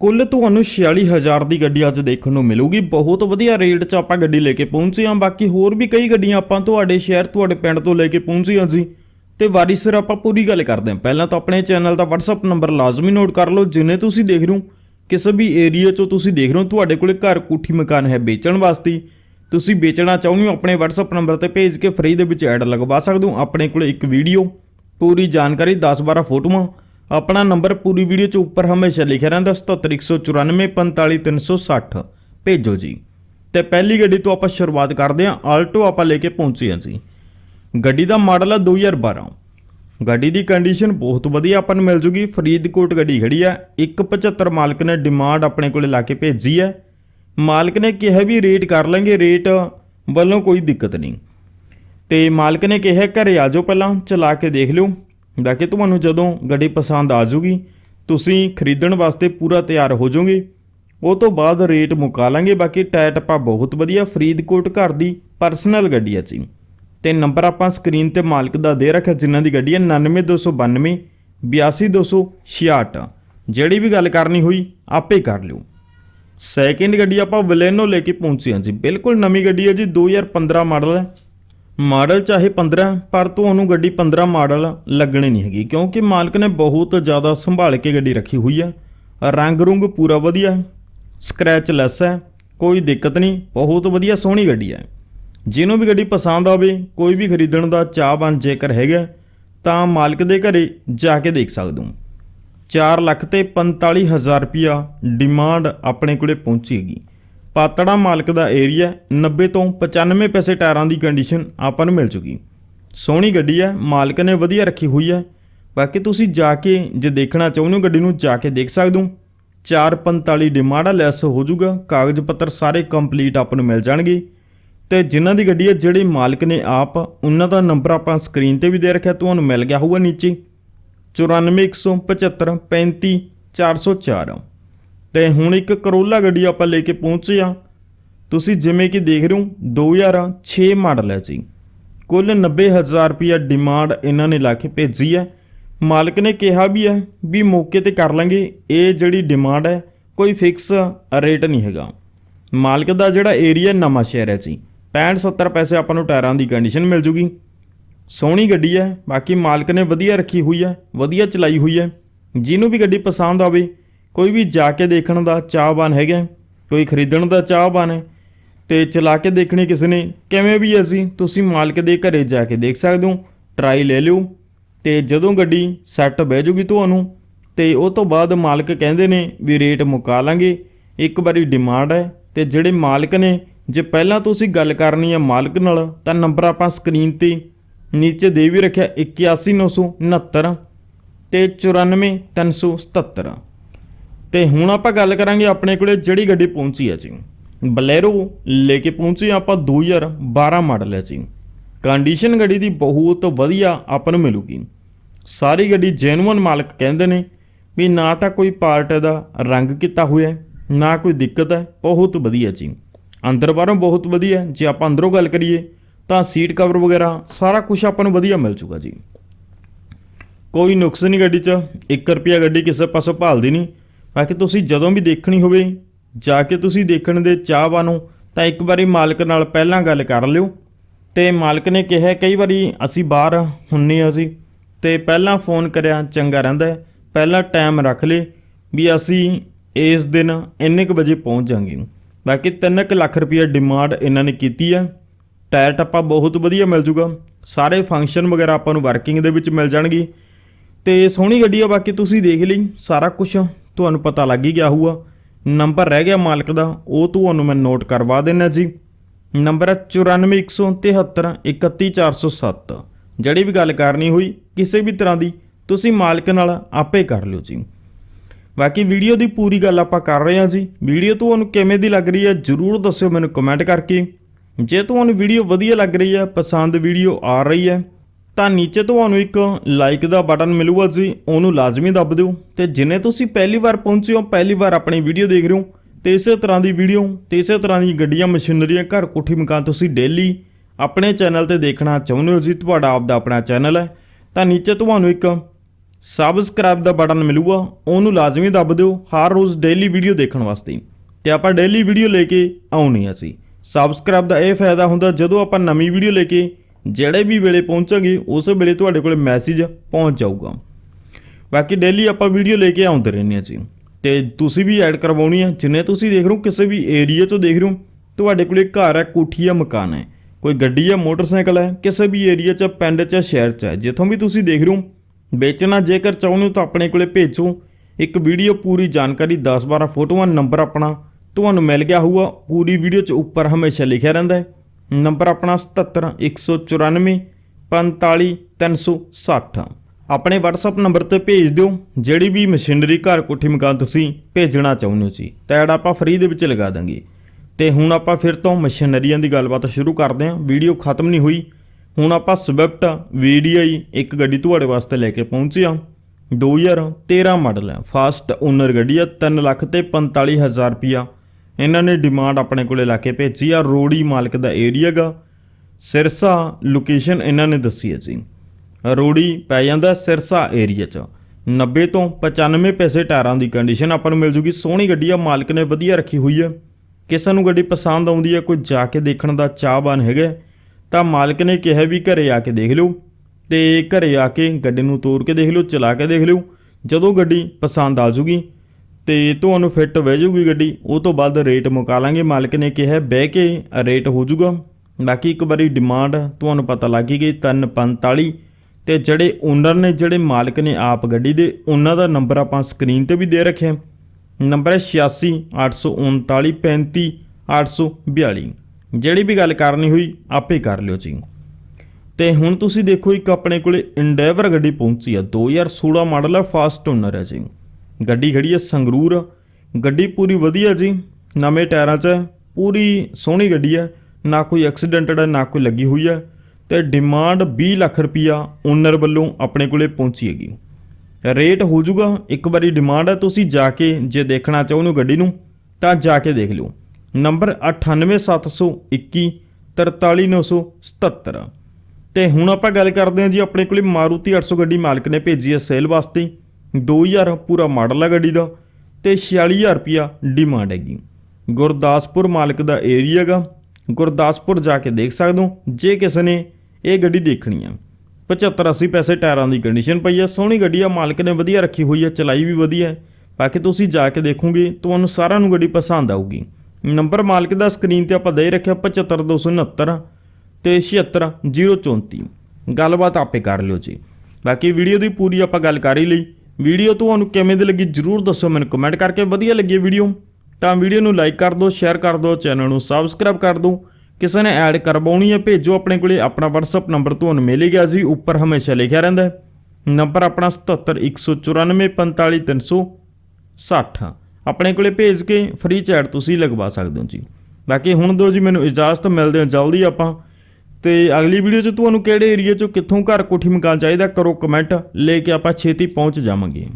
ਕੁੱਲ ਤੁਹਾਨੂੰ 46000 ਦੀ ਗੱਡੀ ਅੱਜ ਦੇਖਣ ਨੂੰ ਮਿਲੂਗੀ। ਬਹੁਤ ਵਧੀਆ ਰੇਟ 'ਚ ਆਪਾਂ ਗੱਡੀ ਲੈ ਕੇ ਪਹੁੰਚੇ ਹਾਂ। ਬਾਕੀ ਹੋਰ ਵੀ ਕਈ ਗੱਡੀਆਂ ਆਪਾਂ ਤੁਹਾਡੇ ਸ਼ਹਿਰ, ਤੁਹਾਡੇ ਪਿੰਡ ਤੋਂ ਲੈ ਕੇ ਪਹੁੰਚੇ ਹਾਂ ਜੀ। ਤੇ ਵਾਰੀ ਸਿਰ ਆਪਾਂ ਪੂਰੀ ਗੱਲ ਕਰਦੇ ਹਾਂ। ਪਹਿਲਾਂ ਤਾਂ ਆਪਣੇ ਚੈਨਲ ਦਾ WhatsApp ਨੰਬਰ ਲਾਜ਼ਮੀ ਨੋਟ ਕਰ ਲਓ। ਜਿੰਨੇ ਤੁਸੀਂ ਦੇਖ ਰਹੇ ਹੋ, ਕਿਸੇ ਵੀ ਏਰੀਆ 'ਚੋਂ ਤੁਸੀਂ ਦੇਖ ਰਹੇ ਹੋ, ਤੁਹਾਡੇ ਕੋਲੇ ਘਰ ਕੋਠੀ ਮਕਾਨ ਹੈ ਵੇਚਣ ਵਾਸਤੇ। ਤੁਸੀਂ ਵੇਚਣਾ ਚਾਹੁੰਦੇ ਹੋ, ਆਪਣੇ WhatsApp ਨੰਬਰ ਤੇ ਭੇਜ ਕੇ ਫ੍ਰੀ ਦੇ ਵਿੱਚ ਐਡ ਲਗਵਾ ਸਕਦੇ ਹੋ। ਆਪਣੇ ਕੋਲੇ ਇੱਕ ਵੀਡੀਓ ਪੂਰੀ ਜਾਣਕਾਰੀ 10-12 ਫੋਟੋਆਂ ਆਪਣਾ ਨੰਬਰ ਪੂਰੀ ਵੀਡੀਓ 'ਚ ਉੱਪਰ ਹਮੇਸ਼ਾ ਲਿਖਿਆ ਰਹਿੰਦਾ 7714945360 ਭੇਜੋ ਜੀ। ਤੇ ਪਹਿਲੀ ਗੱਡੀ ਤੋਂ ਆਪਾਂ ਸ਼ੁਰੂਆਤ ਕਰਦੇ ਹਾਂ। ਆਲਟੋ ਆਪਾਂ ਲੈ ਕੇ ਪਹੁੰਚੇ ਹਾਂ ਜੀ। ਗੱਡੀ ਦਾ ਮਾਡਲ ਹੈ 2012 ਗੱਡੀ ਦੀ ਕੰਡੀਸ਼ਨ ਬਹੁਤ ਵਧੀਆ ਆਪਾਂ ਨੂੰ ਮਿਲ ਜੂਗੀ। ਫਰੀਦਕੋਟ ਗੱਡੀ ਖੜੀ ਹੈ 175 ਮਾਲਕ ਨੇ ਡਿਮਾਂਡ ਆਪਣੇ ਕੋਲੇ ਲਾ ਕੇ ਭੇਜੀ ਹੈ ਮਾਲਕ ਨੇ ਕਿਹਾ ਵੀ ਰੇਟ ਕਰ ਲਾਂਗੇ। ਰੇਟ ਵੱਲੋਂ ਕੋਈ ਦਿੱਕਤ ਨਹੀਂ। ਤੇ ਮਾਲਕ ਨੇ ਕਿਹਾ ਘਰੇ ਆ ਜਾਓ ਪਹਿਲਾਂ। ਚਲਾ ਕੇ ਦੇਖ ਲਿਓ। ਬਾਕੀ ਤੁਹਾਨੂੰ ਜਦੋਂ ਗੱਡੀ ਪਸੰਦ ਆ ਜੂਗੀ, ਤੁਸੀਂ ਖਰੀਦਣ ਵਾਸਤੇ ਪੂਰਾ ਤਿਆਰ ਹੋ ਜਾਓਗੇ। ਉਹ ਤੋਂ ਬਾਅਦ ਰੇਟ ਮੁਕਾ ਲਾਂਗੇ। ਬਾਕੀ ਟਾਇਰ ਟੱਪਾ ਬਹੁਤ ਵਧੀਆ ਫਰੀਦਕੋਟ ਘਰ ਦੀ ਪਰਸਨਲ ਗੱਡੀ ਹੈ ਜੀ। ਤੇ ਨੰਬਰ ਆਪਾਂ ਸਕਰੀਨ ਤੇ ਮਾਲਕ ਦਾ ਦੇ ਰੱਖਿਆ, ਜਿਨ੍ਹਾਂ ਦੀ ਗੱਡੀ ਹੈ 99292 82266 ਜਿਹੜੀ ਵੀ ਗੱਲ ਕਰਨੀ ਹੋਈ, ਆਪੇ ਕਰ ਲਿਓ। ਸੈਕਿੰਡ ਗੱਡੀ ਆਪਾਂ ਵਲੇਨੋ ਲੈ ਕੇ ਪਹੁੰਚੇ ਹਾਂ ਜੀ। ਬਿਲਕੁਲ ਨਵੀਂ ਗੱਡੀ ਹੈ ਜੀ 2015 ਮਾਡਲ ਹੈ। ਮਾਡਲ ਚਾਹੇ 15 ਪਰ ਤੁਹਾਨੂੰ ਗੱਡੀ 15 ਮਾਡਲ ਲੱਗਣੀ ਨਹੀਂ ਹੈਗੀ, ਕਿਉਂਕਿ ਮਾਲਕ ਨੇ ਬਹੁਤ ਜ਼ਿਆਦਾ ਸੰਭਾਲ ਕੇ ਗੱਡੀ ਰੱਖੀ ਹੋਈ ਹੈ ਰੰਗ ਰੁੰਗ ਪੂਰਾ ਵਧੀਆ ਹੈ ਸਕ੍ਰੈਚ ਲੈਸ ਹੈ, ਕੋਈ ਦਿੱਕਤ ਨਹੀਂ, ਬਹੁਤ ਵਧੀਆ ਸੋਹਣੀ ਗੱਡੀ ਹੈ। ਜਿਹਨੂੰ ਵੀ ਗੱਡੀ ਪਸੰਦ ਆਵੇ, ਕੋਈ ਵੀ ਖਰੀਦਣ ਦਾ ਚਾਹ ਬਣ ਜੇਕਰ ਹੈਗਾ, ਤਾਂ ਮਾਲਕ ਦੇ ਘਰੇ ਜਾ ਕੇ ਦੇਖ ਸਕਦੇ ਹੋ। 4 ਲੱਖ ਤੇ 45000 ਰੁਪਿਆ ਡਿਮਾਂਡ ਆਪਣੇ ਕੋਲੇ ਪਹੁੰਚੀ ਹੈਗੀ। ਪਾਤੜਾ ਮਾਲਕ ਦਾ ਏਰੀਆ 90 ਤੋਂ 95 ਪੈਸੇ ਟਾਇਰਾਂ ਦੀ ਕੰਡੀਸ਼ਨ ਆਪਾਂ ਨੂੰ ਮਿਲ ਚੁੱਕੀ। ਸੋਹਣੀ ਗੱਡੀ ਹੈ, ਮਾਲਕ ਨੇ ਵਧੀਆ ਰੱਖੀ ਹੋਈ ਹੈ। ਬਾਕੀ ਤੁਸੀਂ ਜਾ ਕੇ ਜੇ ਦੇਖਣਾ ਚਾਹੁੰਦੇ ਹੋ, ਗੱਡੀ ਨੂੰ ਜਾ ਕੇ ਦੇਖ ਸਕਦੇ ਹੋ। 445 ਡਿਮਾਂਡ ਆ, ਲੈਸ ਹੋ ਜਾਊਗਾ, ਕਾਗਜ਼ ਪੱਤਰ ਸਾਰੇ ਕੰਪਲੀਟ ਆਪਾਂ ਨੂੰ ਮਿਲ ਜਾਣਗੇ। ਤੇ ਜਿਨ੍ਹਾਂ ਦੀ ਗੱਡੀ ਹੈ, ਜਿਹੜੇ ਮਾਲਕ ਨੇ ਆਪ, ਉਹਨਾਂ ਦਾ ਨੰਬਰ ਆਪਾਂ ਸਕਰੀਨ ਤੇ ਵੀ ਦੇ ਰੱਖਿਆ, ਤੁਹਾਨੂੰ ਮਿਲ ਗਿਆ ਹੋਊਗਾ ਨੀਚੇ। 9417 35404 ਤੇ ਹੁਣ ਇੱਕ ਕਰੋਲਾ ਗੱਡੀ ਆਪਾਂ ਲੈ ਕੇ ਪਹੁੰਚੇ ਆ ਤੁਸੀਂ ਜਿਵੇਂ ਕਿ ਦੇਖ ਰਹੇ ਹੋ 2006 ਮਾਡਲ ਹੈ ਜੀ। ਕੁੱਲ 90000 ਰੁਪਿਆ ਡਿਮਾਂਡ ਇਹਨਾਂ ਨੇ ਲਾ ਕੇ ਭੇਜੀ ਹੈ। ਮਾਲਕ ਨੇ ਕਿਹਾ ਵੀ ਹੈ ਵੀ ਮੌਕੇ ਤੇ ਕਰ ਲਾਂਗੇ। ਇਹ ਜਿਹੜੀ ਡਿਮਾਂਡ ਹੈ, ਕੋਈ ਫਿਕਸ ਰੇਟ ਨਹੀਂ ਹੈਗਾ। ਮਾਲਕ ਦਾ ਜਿਹੜਾ ਏਰੀਆ ਨਵਾਂ ਸ਼ਹਿਰ ਹੈ ਜੀ 65 70 ਪੈਸੇ ਆਪਾਂ ਨੂੰ ਟਾਇਰਾਂ ਦੀ ਕੰਡੀਸ਼ਨ ਮਿਲ ਜੂਗੀ। ਸੋਹਣੀ ਗੱਡੀ ਹੈ, ਬਾਕੀ ਮਾਲਕ ਨੇ ਵਧੀਆ ਰੱਖੀ ਹੋਈ ਹੈ, ਵਧੀਆ ਚਲਾਈ ਹੋਈ ਹੈ। ਜਿਹਨੂੰ ਵੀ ਗੱਡੀ ਪਸੰਦ ਆਵੇ ਕੋਈ ਵੀ ਜਾ ਕੇ ਦੇਖਣ ਦਾ ਚਾਹਵਾਨ ਹੈਗਾ ਕੋਈ ਖਰੀਦਣ ਦਾ ਚਾਹਵਾਨ ਹੈ, ਤੇ ਚਲਾ ਕੇ ਦੇਖਣੀ ਕਿਸੇ ਨੇ, ਕਿਵੇਂ ਵੀ ਅਸੀਂ, ਤੁਸੀਂ ਮਾਲਕ ਦੇ ਘਰੇ ਜਾ ਕੇ ਦੇਖ ਸਕਦੇ ਹੋ, ਟਰਾਈ ਲੈ ਲਿਓ, ਤੇ ਜਦੋਂ ਗੱਡੀ ਸੈੱਟ ਬਹਿ ਜੂਗੀ ਤੁਹਾਨੂੰ, ਤੇ ਉਹ ਤੋਂ ਬਾਅਦ ਮਾਲਕ ਕਹਿੰਦੇ ਨੇ ਵੀ ਰੇਟ ਮੁਕਾ ਲਾਂਗੇ, ਇੱਕ ਵਾਰੀ ਡਿਮਾਂਡ ਹੈ, ਤੇ ਜਿਹੜੇ ਮਾਲਕ ਨੇ, ਜੇ ਪਹਿਲਾਂ ਤੁਸੀਂ ਗੱਲ ਕਰਨੀ ਹੈ ਮਾਲਕ ਨਾਲ, ਤਾਂ ਨੰਬਰ ਆਪਾਂ ਸਕਰੀਨ ਤੇ ਨੀਚੇ ਦੇ ਵੀ ਰੱਖਿਆ 81969 ਤੇ 94377 ਤੇ ਹੁਣ ਆਪਾਂ ਗੱਲ ਕਰਾਂਗੇ ਆਪਣੇ ਕੋਲੇ ਜਿਹੜੀ ਗੱਡੀ ਪਹੁੰਚੀ ਹੈ ਜੀ। ਬਲੇਰੋ ਲੈ ਕੇ ਪਹੁੰਚੇ ਆਪਾਂ 2012 ਮਾਡਲ ਹੈ ਜੀ। ਕੰਡੀਸ਼ਨ ਗੱਡੀ ਦੀ ਬਹੁਤ ਵਧੀਆ ਆਪਾਂ ਨੂੰ ਮਿਲੂਗੀ। ਸਾਰੀ ਗੱਡੀ ਜੈਨੂਅਨ ਮਾਲਕ ਕਹਿੰਦੇ ਨੇ ਵੀ ਨਾ ਤਾਂ ਕੋਈ ਪਾਰਟ ਦਾ ਰੰਗ ਕੀਤਾ ਹੋਇਆ ਹੈ, ਨਾ ਕੋਈ ਦਿੱਕਤ ਹੈ, ਬਹੁਤ ਵਧੀਆ ਜੀ। ਅੰਦਰ ਬਾਹਰੋਂ ਬਹੁਤ ਵਧੀਆ ਜੇ ਆਪਾਂ ਅੰਦਰੋਂ ਗੱਲ ਕਰੀਏ ਤਾਂ ਸੀਟ ਕਵਰ ਵਗੈਰਾ ਸਾਰਾ ਕੁਝ ਆਪਾਂ ਨੂੰ ਵਧੀਆ ਮਿਲ ਜੂਗਾ ਜੀ। ਕੋਈ ਨੁਕਸ ਨਹੀਂ ਗੱਡੀ 'ਚ 1 ਰੁਪਿਆ ਗੱਡੀ ਕਿਸੇ ਪਾਸੋਂ ਭਾਲਦੀ ਨਹੀਂ। ਬਾਕੀ ਤੁਸੀਂ ਜਦੋਂ ਵੀ ਦੇਖਣੀ ਹੋਵੇ, ਜਾ ਕੇ ਤੁਸੀਂ ਦੇਖਣ ਦੇ ਚਾਹਵਾਨ ਹੋ, ਤਾਂ ਇੱਕ ਵਾਰੀ ਮਾਲਕ ਨਾਲ ਪਹਿਲਾਂ ਗੱਲ ਕਰ ਲਿਓ। ਤੇ ਮਾਲਕ ਨੇ ਕਿਹਾ, ਕਈ ਵਾਰੀ ਅਸੀਂ ਬਾਹਰ ਹੁੰਨੇ ਹਾਂ ਅਸੀਂ ਤੇ ਪਹਿਲਾਂ ਫੋਨ ਕਰਿਆ, ਚੰਗਾ ਰਹਿੰਦਾ ਹੈ। ਪਹਿਲਾਂ ਟਾਈਮ ਰੱਖ ਲੇ ਵੀ ਅਸੀਂ ਇਸ ਦਿਨ ਇੰਨੇ ਕੁ ਵਜੇ ਪਹੁੰਚ ਜਾਾਂਗੇ ਬਾਕੀ 3 ਲੱਖ ਰੁਪਏ ਡਿਮਾਂਡ ਇਹਨਾਂ ਨੇ ਕੀਤੀ ਹੈ ਟਾਇਰ ਟੱਪਾ ਬਹੁਤ ਵਧੀਆ ਮਿਲ ਜੂਗਾ। ਸਾਰੇ ਫੰਕਸ਼ਨ ਵਗੈਰਾ ਆਪਾਂ ਨੂੰ ਵਰਕਿੰਗ ਦੇ ਵਿੱਚ ਮਿਲ ਜਾਣਗੇ। ਤੇ ਸੋਹਣੀ ਗੱਡੀ ਆ, ਬਾਕੀ ਤੁਸੀਂ ਦੇਖ ਲਈ, ਸਾਰਾ ਕੁਝ ਤੁਹਾਨੂੰ ਪਤਾ ਲੱਗ ਹੀ ਗਿਆ ਹੋਊਗਾ। ਨੰਬਰ ਰਹਿ ਗਿਆ ਮਾਲਕ ਦਾ, ਉਹ ਤੁਹਾਨੂੰ ਮੈਂ ਨੋਟ ਕਰਵਾ ਦੇਣਾ ਜੀ। ਨੰਬਰ ਹੈ 9417 31407 ਜਿਹੜੀ ਵੀ ਗੱਲ ਕਰਨੀ ਹੋਈ, ਕਿਸੇ ਵੀ ਤਰ੍ਹਾਂ ਦੀ, ਤੁਸੀਂ ਮਾਲਕ ਨਾਲ ਆਪੇ ਕਰ ਲਿਓ ਜੀ। ਬਾਕੀ ਵੀਡੀਓ ਦੀ ਪੂਰੀ ਗੱਲ ਆਪਾਂ ਕਰ ਰਹੇ ਹਾਂ ਜੀ। ਵੀਡੀਓ ਤੁਹਾਨੂੰ ਕਿਵੇਂ ਦੀ ਲੱਗ ਰਹੀ ਹੈ, ਜਰੂਰ ਦੱਸਿਓ ਮੈਨੂੰ ਕਮੈਂਟ ਕਰਕੇ। ਜੇ ਤੁਹਾਨੂੰ ਵੀਡੀਓ ਵਧੀਆ ਲੱਗ ਰਹੀ ਹੈ, ਪਸੰਦ ਵੀਡੀਓ ਆ ਰਹੀ ਹੈ ਤਾਂ ਨੀਚੇ ਤੁਹਾਨੂੰ ਇੱਕ ਲਾਈਕ ਦਾ ਬਟਨ ਮਿਲੂਗਾ ਜੀ, ਉਹਨੂੰ ਲਾਜ਼ਮੀ ਦੱਬ ਦਿਓ ਤੇ ਜਿੰਨੇ ਤੁਸੀਂ ਪਹਿਲੀ ਵਾਰ ਪਹੁੰਚੇ ਹੋ, ਪਹਿਲੀ ਵਾਰ ਆਪਣੀ ਵੀਡੀਓ ਦੇਖ ਰਹੇ ਹੋ, ਤੇ ਇਸੇ ਤਰ੍ਹਾਂ ਦੀ ਵੀਡੀਓ ਤੇ ਇਸੇ ਤਰ੍ਹਾਂ ਦੀ ਗੱਡੀਆਂ, ਮਸ਼ੀਨਰੀਆਂ, ਘਰ ਕੋਠੀ ਮਕਾਨ ਤੁਸੀਂ ਡੇਲੀ ਆਪਣੇ ਚੈਨਲ ਤੇ ਦੇਖਣਾ ਚਾਹੁੰਦੇ ਹੋ ਜੀ, ਤੁਹਾਡਾ ਆਪ ਦਾ ਆਪਣਾ ਚੈਨਲ ਹੈ। ਤਾਂ ਨੀਚੇ ਤੁਹਾਨੂੰ ਇੱਕ ਸਬਸਕ੍ਰਾਈਬ ਦਾ ਬਟਨ ਮਿਲੂਗਾ, ਉਹਨੂੰ ਲਾਜ਼ਮੀ ਦੱਬ ਦਿਓ ਹਰ ਰੋਜ਼ ਡੇਲੀ ਵੀਡੀਓ ਦੇਖਣ ਵਾਸਤੇ। ਤੇ ਆਪਾਂ ਡੇਲੀ ਵੀਡੀਓ ਲੈ ਕੇ ਆਉਣੀ ਆ ਸੀ ਸਬਸਕ੍ਰਾਈਬ ਦਾ ਇਹ ਫਾਇਦਾ ਹੁੰਦਾ, ਜਦੋਂ ਆਪਾਂ ਨਵੀਂ ਵੀਡੀਓ ਲੈ ਕੇ ਜਿਹੜੇ ਵੀ ਵੇਲੇ ਪਹੁੰਚਾਂਗੇ, ਉਸ ਵੇਲੇ ਤੁਹਾਡੇ ਕੋਲ ਮੈਸੇਜ ਪਹੁੰਚ ਜਾਊਗਾ। ਬਾਕੀ ਡੇਲੀ ਆਪਾਂ ਵੀਡੀਓ ਲੈ ਕੇ ਆਉਂਦੇ ਰਹਿੰਦੇ ਹਾਂ ਜੀ। ਤੇ ਤੁਸੀਂ ਵੀ ਐਡ ਕਰਵਾਉਣੀ ਹੈ ਜਿੰਨੇ ਤੁਸੀਂ ਦੇਖ ਰਹੇ ਹੋ, ਕਿਸੇ ਵੀ ਏਰੀਆ 'ਚੋਂ ਦੇਖ ਰਹੇ ਹੋ, ਤੁਹਾਡੇ ਕੋਲੇ ਘਰ ਹੈ ਕੋਠੀ ਹੈ ਮਕਾਨ ਹੈ ਕੋਈ ਗੱਡੀ ਹੈ ਮੋਟਰਸਾਈਕਲ ਹੈ ਕਿਸੇ ਵੀ ਏਰੀਆ 'ਚ, ਪਿੰਡ 'ਚ, ਸ਼ਹਿਰ 'ਚ ਹੈ ਜਿੱਥੋਂ ਵੀ ਤੁਸੀਂ ਦੇਖ ਰਹੇ ਹੋ, ਵੇਚਣਾ ਜੇਕਰ ਚਾਹੁੰਦੇ ਹੋ ਤਾਂ ਆਪਣੇ ਕੋਲੇ ਭੇਜੋ। ਇੱਕ ਵੀਡੀਓ ਪੂਰੀ ਜਾਣਕਾਰੀ 10-12 ਫੋਟੋਆਂ ਨੰਬਰ ਆਪਣਾ, ਤੁਹਾਨੂੰ ਮਿਲ ਗਿਆ ਹੋਊਗਾ। ਪੂਰੀ ਵੀਡੀਓ 'ਚ ਉੱਪਰ ਹਮੇਸ਼ਾ ਲਿਖਿਆ ਰਹਿੰਦਾ ਹੈ। ਨੰਬਰ ਆਪਣਾ 77 194 45 360 ਆਪਣੇ WhatsApp ਨੰਬਰ ਤੇ ਭੇਜ ਦਿਓ, ਜਿਹੜੀ ਵੀ ਮਸ਼ੀਨਰੀ ਘਰ ਕੋਠੀ ਮਕਾਨ ਤੁਸੀਂ ਭੇਜਣਾ ਚਾਹੁੰਦੇ ਹੋ ਜੀ। ਤਾਂ ਐਡ ਆਪਾਂ ਫ੍ਰੀ ਦੇ ਵਿੱਚ ਲਗਾ ਦਾਂਗੇ। ਤੇ ਹੁਣ ਆਪਾਂ ਫਿਰ ਤੋਂ ਮਸ਼ੀਨਰੀਆਂ ਦੀ ਗੱਲਬਾਤ ਸ਼ੁਰੂ ਕਰਦੇ ਹਾਂ। ਵੀਡੀਓ ਖਤਮ ਨਹੀਂ ਹੋਈ। ਹੁਣ ਆਪਾਂ ਸਵਿਫਟ VDI ਇੱਕ ਗੱਡੀ ਤੁਹਾਡੇ ਵਾਸਤੇ ਲੈ ਕੇ ਪਹੁੰਚੇ ਹਾਂ। 2013 ਮਾਡਲ ਹੈ। ਫਾਸਟ ਓਨਰ ਗੱਡੀ ਆ 3 ਲੱਖ ਤੇ 45000 ਰੁਪਿਆ ਇਹਨਾਂ ਨੇ ਡਿਮਾਂਡ ਆਪਣੇ ਕੋਲੇ ਲਾ ਕੇ ਭੇਜੀ ਆ, ਰੋੜੀ ਮਾਲਕ ਦਾ ਏਰੀਆ ਗਾ। ਸਿਰਸਾ ਲੋਕੇਸ਼ਨ ਇਹਨਾਂ ਨੇ ਦੱਸੀ ਹੈ ਜੀ। ਰੋੜੀ ਪੈ ਜਾਂਦਾ ਸਿਰਸਾ ਏਰੀਆ 'ਚ। 90 ਤੋਂ 95 ਪੈਸੇ ਟਾਇਰਾਂ ਦੀ ਕੰਡੀਸ਼ਨ ਆਪਾਂ ਨੂੰ ਮਿਲ ਜੂਗੀ। ਸੋਹਣੀ ਗੱਡੀ ਆ, ਮਾਲਕ ਨੇ ਵਧੀਆ ਰੱਖੀ ਹੋਈ ਹੈ। ਕਿਸੇ ਨੂੰ ਗੱਡੀ ਪਸੰਦ ਆਉਂਦੀ ਹੈ, ਕੋਈ ਜਾ ਕੇ ਦੇਖਣ ਦਾ ਚਾਹਵਾਨ ਹੈਗਾ ਤਾਂ ਮਾਲਕ ਨੇ ਕਿਹਾ ਵੀ ਘਰੇ ਆ ਕੇ ਦੇਖ ਲਿਓ। ਤੇ ਘਰੇ ਆ ਕੇ ਗੱਡੀ ਨੂੰ ਤੋੜ ਕੇ ਦੇਖ ਲਿਓ, ਚਲਾ ਕੇ ਦੇਖ ਲਿਓ। ਜਦੋਂ ਗੱਡੀ ਪਸੰਦ ਆ ਜੂਗੀ ਤੇ ਤੁਹਾਨੂੰ ਫਿੱਟ ਬਹਿ ਜੂਗੀ ਗੱਡੀ, ਉਹ ਤੋਂ ਬਾਅਦ ਰੇਟ ਮੁਕਾ ਲਾਂਗੇ। ਮਾਲਕ ਨੇ ਕਿਹਾ, ਬਹਿ ਕੇ ਰੇਟ ਹੋ ਜੂਗਾ ਬਾਕੀ ਇੱਕ ਵਾਰੀ ਡਿਮਾਂਡ ਤੁਹਾਨੂੰ ਪਤਾ ਲੱਗ ਹੀ ਗਈ 345 ਤੇ ਜਿਹੜੇ ਓਨਰ ਨੇ, ਜਿਹੜੇ ਮਾਲਕ ਨੇ ਆਪ ਗੱਡੀ ਦੇ, ਉਹਨਾਂ ਦਾ ਨੰਬਰ ਆਪਾਂ ਸਕਰੀਨ ਤੇ ਵੀ ਦੇ ਰੱਖਿਆ। ਨੰਬਰ ਹੈ 86 839 35 842 ਜਿਹੜੀ ਵੀ ਗੱਲ ਕਰਨੀ ਹੋਈ, ਆਪੇ ਕਰ ਲਿਓ ਜੀ ਤੇ ਹੁਣ ਤੁਸੀਂ ਦੇਖੋ, ਇੱਕ ਆਪਣੇ ਕੋਲੇ ਇੰਡੈਵਰ ਗੱਡੀ ਪਹੁੰਚੀ ਆ 2016 ਮਾਡਲ ਆ ਫਾਸਟ ਓਨਰ ਹੈ ਜੀ ਗੱਡੀ ਖੜੀ ਹੈ ਸੰਗਰੂਰ। ਗੱਡੀ ਪੂਰੀ ਵਧੀਆ ਜੀ ਨਵੇਂ ਟਾਇਰਾਂ 'ਚ ਹੈ, ਪੂਰੀ ਸੋਹਣੀ ਗੱਡੀ ਹੈ ਨਾ ਕੋਈ ਐਕਸੀਡੈਂਟਡ ਹੈ ਨਾ ਕੋਈ ਲੱਗੀ ਹੋਈ ਹੈ ਤੇ ਡਿਮਾਂਡ 20 ਲੱਖ ਰੁਪਿਆ ਓਨਰ ਵੱਲੋਂ ਆਪਣੇ ਕੋਲੇ ਪਹੁੰਚੀ ਹੈਗੀ। ਰੇਟ ਹੋ ਜਾਊਗਾ ਇੱਕ ਵਾਰੀ ਡਿਮਾਂਡ ਹੈ ਤੁਸੀਂ ਜਾ ਕੇ ਜੇ ਦੇਖਣਾ ਚਾਹੁੰਦੇ ਹੋ ਗੱਡੀ ਨੂੰ ਤਾਂ ਜਾ ਕੇ ਦੇਖ ਲਿਓ। ਨੰਬਰ 98721 43977 ਤੇ ਹੁਣ ਆਪਾਂ ਗੱਲ ਕਰਦੇ ਹਾਂ ਜੀ ਆਪਣੇ ਕੋਲੇ ਮਾਰੂਤੀ 800 ਗੱਡੀ ਮਾਲਕ ਨੇ ਭੇਜੀ ਹੈ ਸੇਲ ਵਾਸਤੇ। 2000 ਪੂਰਾ ਮਾਡਲ ਹੈ ਗੱਡੀ ਦਾ ਤੇ 46000 ਰੁਪਿਆ ਡਿਮਾਂਡ ਹੈਗੀ। ਗੁਰਦਾਸਪੁਰ ਮਾਲਕ ਦਾ ਏਰੀਆ ਹੈਗਾ। ਗੁਰਦਾਸਪੁਰ ਜਾ ਕੇ ਦੇਖ ਸਕਦੇ ਹੋ, ਜੇ ਕਿਸੇ ਨੇ ਇਹ ਗੱਡੀ ਦੇਖਣੀ ਆ। 75 80 ਪੈਸੇ ਟਾਇਰਾਂ ਦੀ ਕੰਡੀਸ਼ਨ ਪਈ ਆ, ਸੋਹਣੀ ਗੱਡੀ ਆ, ਮਾਲਕ ਨੇ ਵਧੀਆ ਰੱਖੀ ਹੋਈ ਆ, ਚਲਾਈ ਵੀ ਵਧੀਆ ਹੈ। ਬਾਕੀ ਤੁਸੀਂ ਜਾ ਕੇ ਦੇਖੋਗੇ, ਤੁਹਾਨੂੰ ਸਾਰਿਆਂ ਨੂੰ ਗੱਡੀ ਪਸੰਦ ਆਊਗੀ। ਨੰਬਰ ਮਾਲਕ ਦਾ ਸਕਰੀਨ ਤੇ ਆਪਾਂ ਦੇ ਰੱਖਿਆ 75269 ਤੇ 76034 ਗੱਲਬਾਤ ਆਪੇ ਕਰ ਲਿਓ ਜੀ। ਬਾਕੀ ਵੀਡੀਓ ਦੀ ਪੂਰੀ ਆਪਾਂ ਗੱਲ ਕਰ ਹੀ ਲਈ। ਵੀਡੀਓ ਤੁਹਾਨੂੰ ਕਿਵੇਂ ਦੀ ਲੱਗੀ ਜਰੂਰ ਦੱਸੋ ਮੈਨੂੰ ਕਮੈਂਟ ਕਰਕੇ ਵਧੀਆ ਲੱਗੀ ਵੀਡੀਓ। ਤਾਂ ਵੀਡੀਓ ਨੂੰ ਲਾਈਕ ਕਰ ਦਿਓ ਸ਼ੇਅਰ ਕਰ ਦਿਓ ਚੈਨਲ ਨੂੰ ਸਬਸਕ੍ਰਾਈਬ ਕਰ ਦਿਓ। ਕਿਸੇ ਨੇ ਐਡ ਕਰਵਾਉਣੀ ਹੈ, ਭੇਜੋ ਆਪਣੇ ਕੋਲੇ। ਆਪਣਾ WhatsApp ਨੰਬਰ ਤੁਹਾਨੂੰ ਮਿਲ ਗਿਆ ਜੀ ਉੱਪਰ ਹਮੇਸ਼ਾ ਲਿਖਿਆ ਰਹਿੰਦਾ ਨੰਬਰ ਆਪਣਾ 7714453360 ਆਪਣੇ ਕੋਲੇ ਭੇਜ ਕੇ ਫ੍ਰੀ ਚੈਟ ਤੁਸੀਂ ਲਗਵਾ ਸਕਦੇ ਹੋ ਜੀ। ਬਾਕੀ ਹੁਣ ਦਿਓ ਜੀ, ਮੈਨੂੰ ਇਜਾਜ਼ਤ, ਮਿਲਦੇ ਹਾਂ ਜਲਦੀ ਆਪਾਂ। ਤੇ ਅਗਲੀ ਵੀਡੀਓ 'ਚ ਤੁਹਾਨੂੰ ਕਿਹੜੇ ਏਰੀਆ 'ਚੋਂ ਕਿੱਥੋਂ ਘਰ ਕੋਠੀ ਮਕਾਨ ਚਾਹੀਦਾ ਕਰੋ ਕਮੈਂਟ ਲੈ ਕੇ ਆਪਾਂ ਛੇਤੀ ਪਹੁੰਚ ਜਾਵਾਂਗੇ।